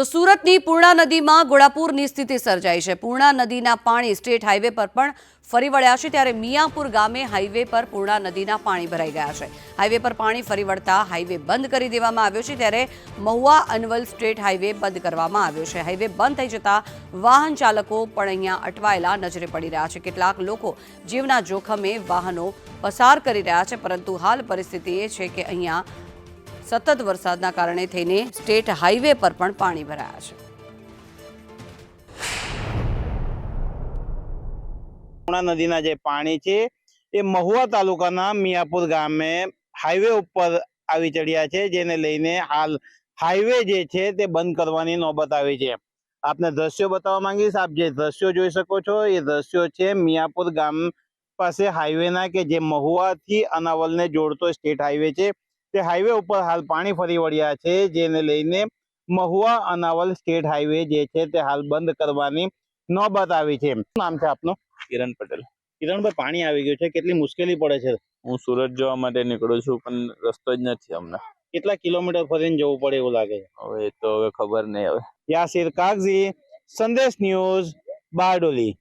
તો સુરતની પૂર્ણા નદીમાં ગોળાપુરની સ્થિતિ સર્જાઈ છે. પૂર્ણા નદીના પાણી સ્ટેટ હાઈવે પર પણ ફરી વળ્યા છે ત્યારે મિયાપુર ગામે હાઈવે પર પૂર્ણા નદીના પાણી ભરાઈ ગયા છે. હાઈવે પર પાણી ફરી વળતા હાઈવે બંધ કરી દેવામાં આવ્યો છે ત્યારે મહુવા અનવલ સ્ટેટ હાઈવે બંધ કરવામાં આવ્યો છે. હાઈવે બંધ થઈ જતા વાહન ચાલકો પણ અહીંયા અટવાયેલા નજરે પડી રહ્યા છે. કેટલાક લોકો જીવના જોખમે વાહનો પસાર કરી રહ્યા છે, પરંતુ હાલ પરિસ્થિતિ એ છે કે અહીંયા સતત વરસાદના કારણે થઈને સ્ટેટ હાઈવે પર પણ પાણી ભરાયા છે. પૂર્ણા નદીના જે પાણી છે, એ મહુવા તાલુકાના મિયાપુર ગામે હાઈવે ઉપર આવી ચડ્યા છે, જેને લઈને હાલ હાઈવે જે છે તે બંધ કરવાની નોબત આવી છે. આપને દ્રશ્યો બતાવવા માંગીશ. આપ જે દ્રશ્યો જોઈ શકો છો, એ દ્રશ્યો છે મિયાપુર ગામ પાસે હાઈવેના કે જે મહુવાથી અનાવલને જોડતો સ્ટેટ હાઈવે છે. તે હાઈવે ઉપર હાલ પાણી ફરી વળ્યા છે જેને લઈને મહુવા અનાવલ સ્ટેટ હાઈવે જે છે તે હાલ બંધ કરવાની નોબત આવી છે. નામ છે આપનું? કિરણ પટેલ. કિરણભાઈ પાણી આવી ગયું છે કેટલી મુશ્કેલી પડે છે? હું સુરત જવા માટે નીકળું છું પણ રસ્તો જ નથી અમને. કેટલા કિલોમીટર ફરીને જવું પડે એવું લાગે છે? હવે તો હવે ખબર નહીં હવે. યાસિર કાગઝી સંદેશ ન્યૂઝ બારડોલી.